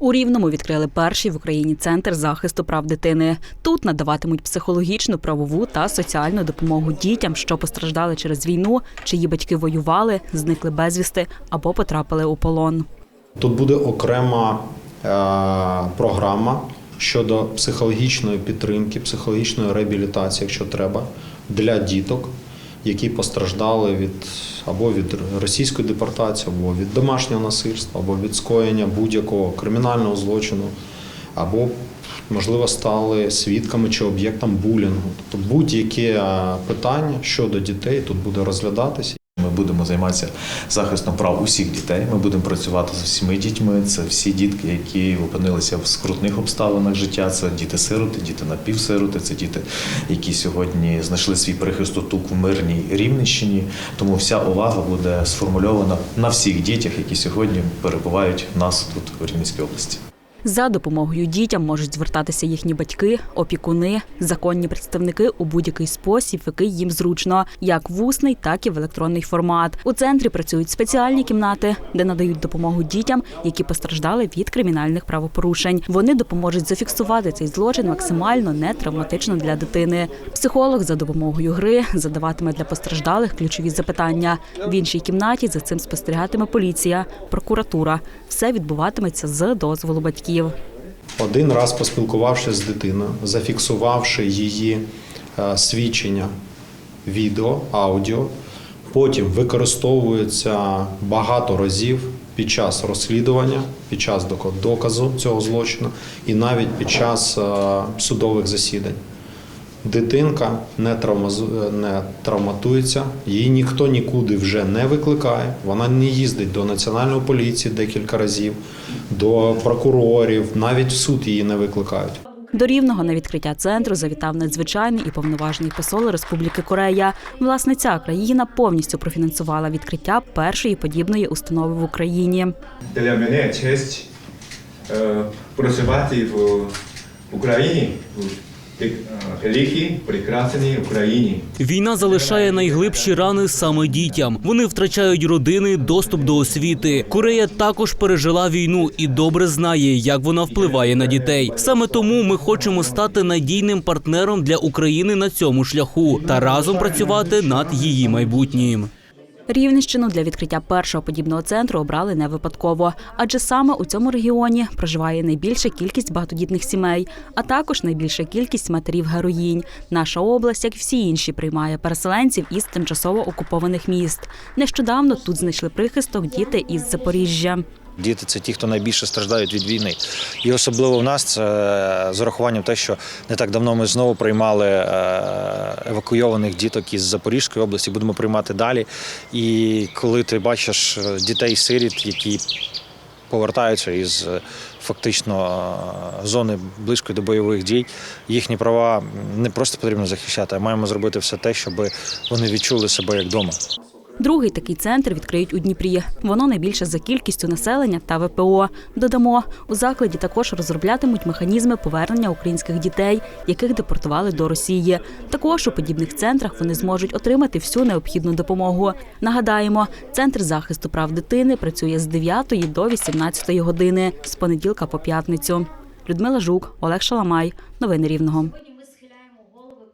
У Рівному відкрили перший в Україні центр захисту прав дитини. Тут надаватимуть психологічну, правову та соціальну допомогу дітям, що постраждали через війну, чиї батьки воювали, зникли безвісти або потрапили у полон. Тут буде окрема е, програма щодо психологічної підтримки, психологічної реабілітації, якщо треба, для діток, які постраждали від або від російської депортації, або від домашнього насильства, або від скоєння будь-якого кримінального злочину, або можливо стали свідками чи об'єктом булінгу. Тобто будь-яке питання щодо дітей тут буде розглядатися. Ми будемо займатися захистом прав усіх дітей. Ми будемо працювати з усіма дітьми. Це всі дітки, які опинилися в скрутних обставинах життя. Це діти-сироти, діти напівсироти, це діти, які сьогодні знайшли свій прихисток в мирній рівнищині. Тому вся увага буде сформульована на всіх дітях, які сьогодні перебувають в нас тут у Рівненській області. За допомогою дітям можуть звертатися їхні батьки, опікуни, законні представники у будь-який спосіб, який їм зручно, як в усний, так і в електронний формат. У центрі працюють спеціальні кімнати, де надають допомогу дітям, які постраждали від кримінальних правопорушень. Вони допоможуть зафіксувати цей злочин максимально нетравматично для дитини. Психолог за допомогою гри задаватиме для постраждалих ключові запитання. В іншій кімнаті за цим спостерігатиме поліція, прокуратура. Все відбуватиметься з дозволу батьків. Один раз поспілкувавшись з дитиною, зафіксувавши її е, свідчення відео, аудіо, потім використовується багато разів під час розслідування, під час дока- доказу цього злочину і навіть під час е, судових засідань. Дитинка не, не травматується, її ніхто нікуди вже не викликає. Вона не їздить до національної поліції декілька разів, до прокурорів, навіть в суд її не викликають. До рівного на відкриття центру завітав надзвичайний і повноважений посол Республіки Корея. Власне, ця країна повністю профінансувала відкриття першої подібної установи в Україні. Для мене честь е, проживати в Україні, пек- е, прекрасній Україні. Війна залишає найглибші рани саме дітям. Вони втрачають родини, доступ до освіти. Корея також пережила війну і добре знає, як вона впливає на дітей. Саме тому ми хочемо стати надійним партнером для України на цьому шляху та разом працювати над її майбутнім. Рівненщину для відкриття першого подібного центру обрали не випадково, адже саме у цьому регіоні проживає найбільша кількість багатодітних сімей, а також найбільша кількість матерів героїнь. Наша область, як всі інші, приймає переселенців із тимчасово окупованих міст. Нещодавно тут знайшли прихисток діти із Запоріжжя. Діти це ті, хто найбільше страждають від війни. І особливо в нас це е, з урахуванням те, що не так давно ми знову приймали е, евакуйованих діток із Запорізької області, будемо приймати далі. І коли ти бачиш е, дітей-сиріт, які повертаються із фактично зони близької до бойових дій, їхні права не просто потрібно захищати, а маємо зробити все те, щоб вони відчули себе як вдома. Другий такий центр відкриють у Дніпрі. Воно найбільше за кількістю населення та ВПО. Додамо, у закладі також розроблятимуть механізми повернення українських дітей, яких депортували до Росії. Також у подібних центрах вони зможуть отримати всю необхідну допомогу. Нагадаємо, центр захисту прав дитини працює з 9 до 18 години з понеділка по п'ятницю. Людмила Жук, Олег Шаламай. Новини Рівного.